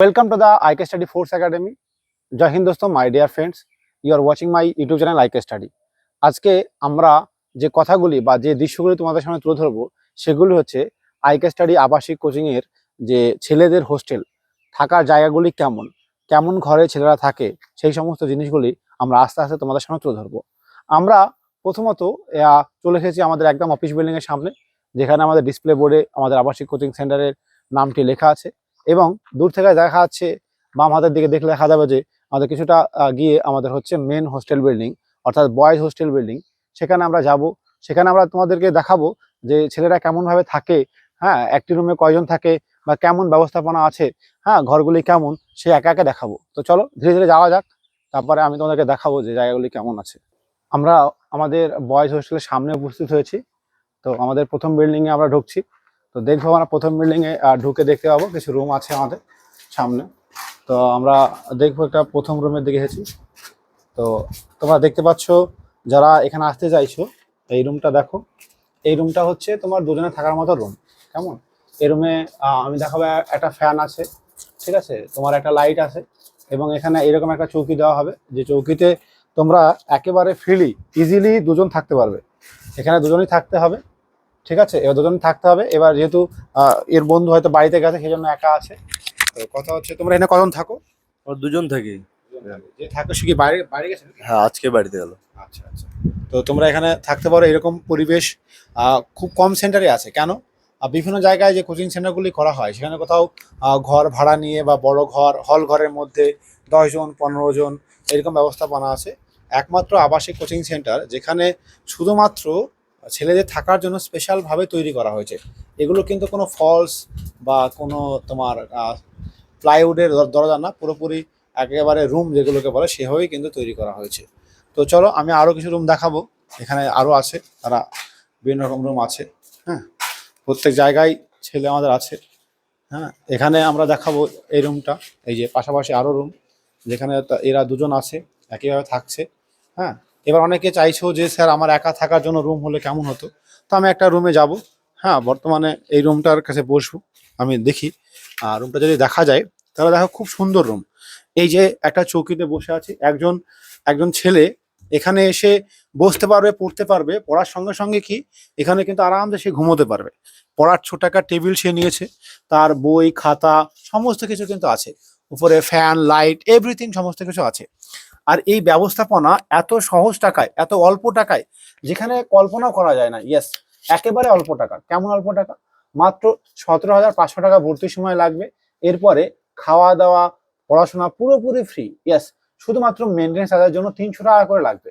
Welcome to the IK Study Force Academy. জয় হিন্দ দোস্ত my dear friends you are watching my YouTube channel IK study আজকে আমরা যে কথাগুলি বা যে দৃশ্যগুলি তোমাদের সামনে তুলে ধরবো, সেগুলি হচ্ছে আইকে স্টাডি আবাসিক কোচিংয়ের যে ছেলেদের হোস্টেল থাকার জায়গাগুলি কেমন কেমন ঘরে ছেলেরা থাকে, সেই সমস্ত জিনিসগুলি আমরা আস্তে আস্তে তোমাদের সামনে তুলে ধরবো। আমরা প্রথমত চলে এসেছি আমাদের একদম অফিস বিল্ডিংয়ের সামনে, যেখানে আমাদের ডিসপ্লে বোর্ডে আমাদের আবাসিক কোচিং সেন্টারের নামটি লেখা আছে। এবং দূর থেকে দেখা যাচ্ছে বাম হাতের দিকে দেখলে দেখা যাবে যে আমাদের কিছুটা গিয়ে আমাদের হচ্ছে মেন হোস্টেল বিল্ডিং অর্থাৎ বয়েজ হোস্টেল বিল্ডিং সেখানে আমরা যাব। সেখানে আমরা তোমাদেরকে দেখাবো যে ছেলেরা কেমন ভাবে থাকে হ্যাঁ একটি রুমে কয়জন থাকে বা কেমন ব্যবস্থাপনা আছে হ্যাঁ ঘরগুলি কেমন, সে একা একা দেখাবো। তো চলো, ধীরে ধীরে যাওয়া যাক, তারপরে আমি তোমাদেরকে দেখাবো যে জায়গাগুলি কেমন আছে। আমরা আমাদের বয়েজ হোস্টেলের সামনে উপস্থিত হয়েছি। তো আমাদের প্রথম বিল্ডিংয়ে আমরা ঢুকছি। তো দেখব আমরা প্রথম বিল্ডিং এ ঢুকে দেখতে পাবো, কিছু রুম আছে আমাদের সামনে। তো আমরা দেখব একটা প্রথম রুমের দিকে এসেছি তো তোমরা দেখতে পাচ্ছ, যারা এখানে আসতে চাইছো, এই রুমটা দেখো। এই রুমটা হচ্ছে তোমার দুজনে থাকার মতো রুম কেমন? এই রুমে আমি দেখাবো একটা ফ্যান আছে, ঠিক আছে? তোমার একটা লাইট আছে, এবং এখানে এরকম একটা চৌকি দেওয়া হবে। যে চৌকিতে তোমরা একেবারে ফ্রিলি ইজিলি দুজন থাকতে পারবে। এখানে দুজনেই থাকতে হবে। ঠিক আছে? এবার দুজন থাকতে হবে। এবার যেহেতু এর বন্ধু হয়তো বাড়িতে গেছে সেই জন্য একা আছে। তো কথা হচ্ছে তোমরা এখানে কজন থাকো? ওর দুজন থাকি। যে থাকো সে কি বাইরে বাইরে গেছে হ্যাঁ আজকে বাড়িতে গেল। আচ্ছা আচ্ছা। তো তোমরা এখানে থাকতে পারো এরকম পরিবেশ খুব কম সেন্টারে আছে। কেন? বিভিন্ন জায়গায় যে কোচিং সেন্টারগুলি করা হয় সেখানে কোথাও ঘর ভাড়া নিয়ে বা বড় ঘর হল ঘরের মধ্যে দশজন পনেরো জন এরকম ব্যবস্থাপনা আছে। একমাত্র আবাসিক কোচিং সেন্টার যেখানে শুধুমাত্র ছেলেদের থাকার জন্য স্পেশালভাবে তৈরি করা হয়েছে। এগুলো কিন্তু কোনো ফলস বা কোনো তোমার প্লাইউডের দরজা না, পুরোপুরি একেবারে রুম যেগুলোকে বলে সেভাবেই কিন্তু তৈরি করা হয়েছে। তো চলো আমি আরও কিছু রুম দেখাবো। এখানে আরও আছে, তারা বিভিন্ন রকম রুম আছে হ্যাঁ? প্রত্যেক জায়গায় ছেলে আমাদের আছে হ্যাঁ? এখানে আমরা দেখাবো এই রুমটা এই যে পাশাপাশি আরও রুম যেখানে এরা দুজন আছে, একইভাবে থাকছে হ্যাঁ? এবার অনেকে চাইছো যে, স্যার, আমার একা থাকার জন্য রুম হলে কেমন হতো? তো আমি একটা রুমে যাব। হ্যাঁ বর্তমানে এই রুমটার কাছে বসবো, আমি দেখি। আর রুমটা যদি দেখা যায়, তাহলে দেখো খুব সুন্দর রুম এই যে একটা চৌকিতে বসে আছে, একজন একজন ছেলে এখানে এসে বসতে পারবে, পড়তে পারবে। পড়ার সঙ্গে সঙ্গে কি, এখানে কিন্তু আরামসে সে ঘুমোতে পারবে। পড়ার ছোট একটা টেবিল সে নিয়েছে, তার বই, খাতা, সমস্ত কিছু কিন্তু আছে। উপরে ফ্যান লাইট এভরিথিং সমস্ত কিছু আছে। আর এই ব্যবস্থাপনা এত সহজ টাকায়, এত অল্প টাকায়, যেখানে কল্পনা করা যায় না। ইয়েস একেবারে অল্প টাকা। কেমন অল্প টাকা? মাত্র সতেরো হাজার পাঁচশো টাকা ভর্তির সময় লাগবে। এরপরে খাওয়া দাওয়া, পড়াশোনা পুরোপুরি ফ্রি ইয়েস শুধুমাত্র মেনটেন্স চার্জের জন্য তিনশো টাকা করে লাগবে।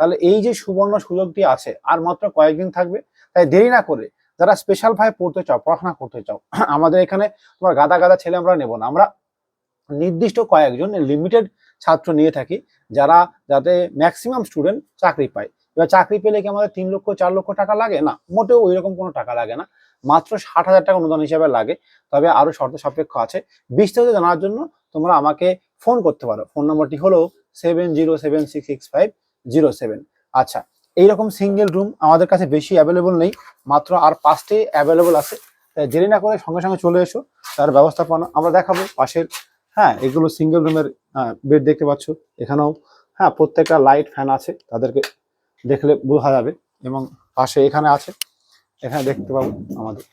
তাহলে এই যে সুবর্ণ সুযোগটি আছে, আর মাত্র কয়েকদিন থাকবে, তাই দেরি না করে যারা স্পেশাল ভাবে পড়তে চাও, পড়াশোনা করতে চাও, আমাদের এখানে তোমার গাদা গাদা ছেলে আমরা নেব না। আমরা নির্দিষ্ট কয়েকজন লিমিটেড ছাত্র নিয়ে থাকি, যারা যাতে ম্যাক্সিমাম স্টুডেন্ট চাকরি পায়। এবার চাকরি পেলে কি আমাদের তিন লক্ষ, চার লক্ষ টাকা লাগে? না, মোটেও ওই রকম কোনো টাকা লাগে না। মাত্র ষাট হাজার টাকা অনুদান হিসাবে লাগে। তবে আরও শর্ত সাপেক্ষ আছে। বিস্তারিত জানার জন্য তোমরা আমাকে ফোন করতে পারো। ফোন নম্বরটি হলো seven zero seven six six five zero seven আচ্ছা এইরকম সিঙ্গেল রুম আমাদের কাছে বেশি অ্যাভেলেবল নেই। মাত্র আর পাঁচটি অ্যাভেলেবল আছে। দেরি না করে সঙ্গে সঙ্গে চলে এসো। তার ব্যবস্থাপনা আমরা দেখাবো। পাশের হ্যাঁ এগুলো সিঙ্গেল রুমের বেড দেখতে পাচ্ছ। এখানেও হ্যাঁ প্রত্যেকটা লাইট ফ্যান আছে তাদেরকে দেখলে বোঝা যাবে। এবং পাশে এখানে আছে এখানে দেখতে পাবো আমাদের।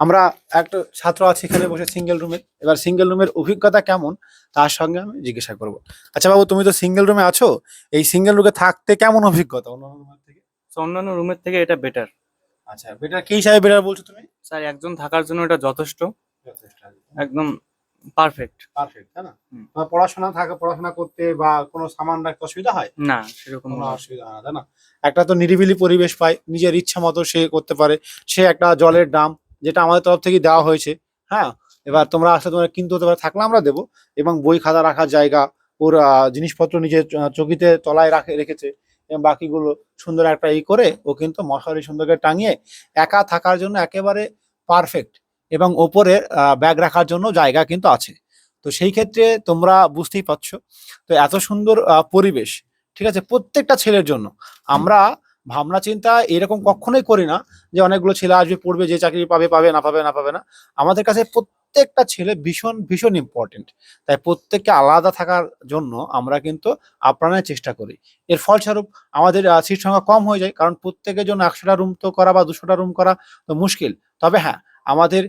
আমরা একটা ছাত্র আছে এখানে বসে সিঙ্গেল রুমে এবার সিঙ্গেল রুমের অভিজ্ঞতা কেমন তার সঙ্গে আমি জিজ্ঞাসা করব। আচ্ছা বাবু তুমি তো সিঙ্গেল রুমে আছো এই সিঙ্গেল রুমে থাকতে কেমন অভিজ্ঞতা? অন্যান্য রুমের থেকে? অন্যান্য রুমের থেকে এটা বেটার আচ্ছা বেটার কি হিসাবে বেটার বলছো তুমি? স্যার একজন থাকার জন্য এটা যথেষ্ট। যথেষ্ট একদম পারফেক্ট পারফেক্ট তাই না? পড়াশোনা থাকে পড়াশোনা করতে বা কোনো সামান রাখতে অসুবিধা হয়? না সেরকম কোনো অসুবিধা হয় না তাই না? একটা তো নিরিবিলি পরিবেশ পায় নিজের ইচ্ছা মতো সে করতে পারে। সে একটা জলের দাম যেটা আমাদের তরফ থেকে দেওয়া হয়েছে হ্যাঁ? এবার তোমরা আসলে তোমরা কিনতে হতে পারে থাকলে আমরা দেবো। এবং বই খাতা রাখার জায়গা ওর জিনিসপত্র নিজের চকিতে তলায় রাখে রেখেছে। এবং বাকিগুলো সুন্দর একটা ই করে ও কিন্তু মশারি সুন্দরকে টাঙিয়ে একা থাকার জন্য একেবারে পারফেক্ট এবং ওপরে ব্যাগ রাখার জন্য জায়গা কিন্তু আছে। তো সেই ক্ষেত্রে তোমরা বুঝতেই পারছ। তো এত সুন্দর পরিবেশ, ঠিক আছে? প্রত্যেকটা ছেলের জন্য। আমরা ভাবনা চিন্তা এরকম কখনোই করি না যে অনেকগুলো ছেলে আসবে, পড়বে, যে চাকরি পাবে পাবে না পাবে না পাবে না। আমাদের কাছে প্রত্যেকটা ছেলে ভীষণ ভীষণ ইম্পর্টেন্ট তাই প্রত্যেককে আলাদা থাকার জন্য আমরা কিন্তু আপ্রাণের চেষ্টা করি। এর ফলস্বরূপ আমাদের সিট সংখ্যা কম হয়ে যায়, কারণ প্রত্যেকের জন্য একশোটা রুম তো করা বা দুশোটা রুম করা তো মুশকিল। তবে হ্যাঁ আমাদের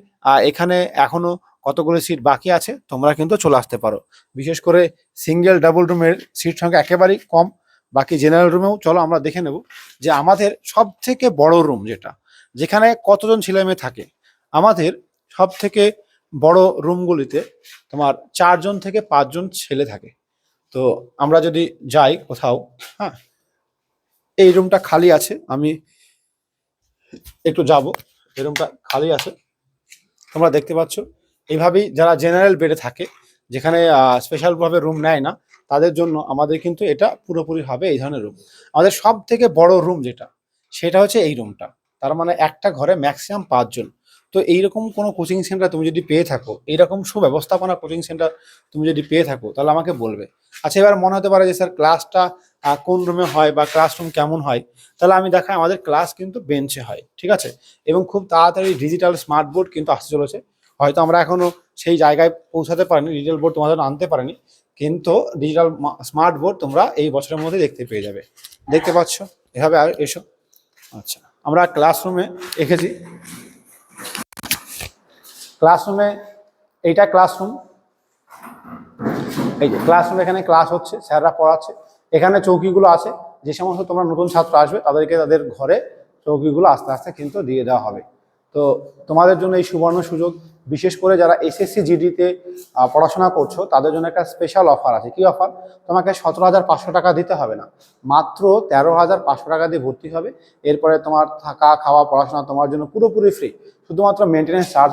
এখানে এখনও কতগুলো সিট বাকি আছে, তোমরা কিন্তু চলে আসতে পারো। বিশেষ করে সিঙ্গেল ডাবল রুমের সিট সংখ্যা একেবারেই কম। বাকি জেনারেল রুমেও চলো আমরা দেখে নেব যে আমাদের সব থেকে বড় রুম যেটা, যেখানে কতজন ছেলে মেয়ে থাকে। আমাদের সব থেকে বড় রুমগুলিতে তোমার চারজন থেকে পাঁচজন ছেলে থাকে। তো আমরা যদি যাই কোথাও হ্যাঁ এই রুমটা খালি আছে, আমি একটু যাব। এই রুমটা খালি আছে। তোমরা দেখতে পাচ্ছ। এইভাবেই যারা জেনারেল বেডে থাকে, যেখানে স্পেশালভাবে রুম নেয় না, তাদের জন্য আমাদের কিন্তু এটা পুরোপুরি হবে এই ধরনের রুম আমাদের সব থেকে বড় রুম যেটা, সেটা হচ্ছে এই রুমটা তার মানে একটা ঘরে ম্যাক্সিমাম পাঁচজন। তো এইরকম কোনো কোচিং সেন্টার তুমি যদি পেয়ে থাকো, এইরকম সুব্যবস্থাপনা কোচিং সেন্টার তুমি যদি পেয়ে থাকো, তাহলে আমাকে বলবে। আচ্ছা এবার মনে হতে পারে যে, স্যার ক্লাসটা কোন রুমে হয় বা ক্লাসরুম কেমন হয়, তাহলে আমি দেখাই আমাদের ক্লাস কিন্তু বেঞ্চে হয়, ঠিক আছে? এবং খুব তাড়াতাড়ি ডিজিটাল স্মার্ট বোর্ড কিন্তু আসতে চলেছে। হয়তো আমরা এখনও সেই জায়গায় পৌঁছাতে পারিনি ডিজিটাল বোর্ড তোমাদের আনতে পারিনি, কিন্তু ডিজিটাল স্মার্ট বোর্ড তোমরা এই বছরের মধ্যে দেখতে পেয়ে যাবে। দেখতে পাচ্ছ? এভাবে আর এসো। আচ্ছা আমরা ক্লাসরুমে এঁকেছি। ক্লাসরুমে এইটা ক্লাসরুম এই যে ক্লাসরুম এখানে ক্লাস হচ্ছে, স্যাররা পড়াচ্ছে। এখানে চৌকিগুলো আছে, যে সমস্ত তোমরা নতুন ছাত্র আসবে, তাদেরকে তাদের ঘরে চৌকিগুলো আস্তে আস্তে কিন্তু দিয়ে দেওয়া হবে। তো তোমাদের জন্য এই সুবর্ণ সুযোগ, বিশেষ করে যারা এসএসসি জিডিতে পড়াশোনা করছ, তাদের জন্য একটা স্পেশাল অফার আছে। কি অফার তোমাকে সতেরো হাজার পাঁচশো টাকা দিতে হবে না, মাত্র তেরো হাজার পাঁচশো টাকা দিয়ে ভর্তি হবে। এরপরে তোমার থাকা, খাওয়া, পড়াশোনা তোমার জন্য পুরোপুরি ফ্রি শুধুমাত্র মেনটেন্যান্স চার্জ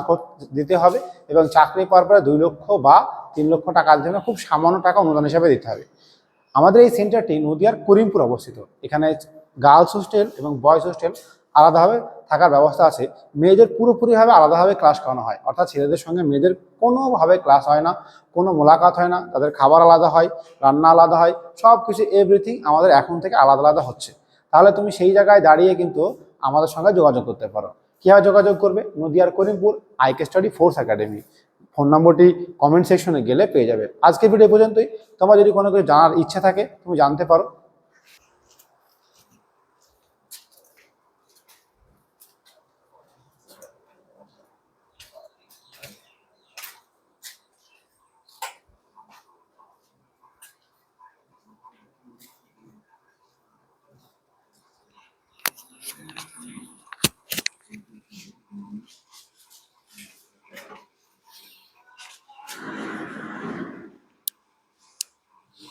দিতে হবে এবং চাকরি পাওয়ার পরে দুই লক্ষ বা তিন লক্ষ টাকার জন্য খুব সামান্য টাকা অনুদান হিসাবে দিতে হবে। আমাদের এই সেন্টারটি নদিয়ার করিমপুর অবস্থিত। এখানে গার্লস হোস্টেল এবং বয়েজ হোস্টেল আলাদাভাবে থাকার ব্যবস্থা আছে। মেয়েদের পুরোপুরিভাবে আলাদাভাবে ক্লাস করানো হয়। অর্থাৎ ছেলেদের সঙ্গে মেয়েদের কোনোভাবে ক্লাস হয় না, কোনো মোলাকাত হয় না, তাদের খাবার আলাদা হয়, রান্না আলাদা হয় সব কিছু এভরিথিং আমাদের এখন থেকে আলাদা আলাদা হচ্ছে। তাহলে তুমি সেই জায়গায় দাঁড়িয়ে কিন্তু আমাদের সঙ্গে যোগাযোগ করতে পারো। কীভাবে যোগাযোগ করবে? নদিয়ার Karimpur IK study force academy phone নম্বরটি কমেন্ট সেকশনে গেলে পেয়ে যাবে। আজকের ভিডিও পর্যন্তই। তোমার যদি কোনো কিছু জানার ইচ্ছা থাকে, তুমি জানতে পারো।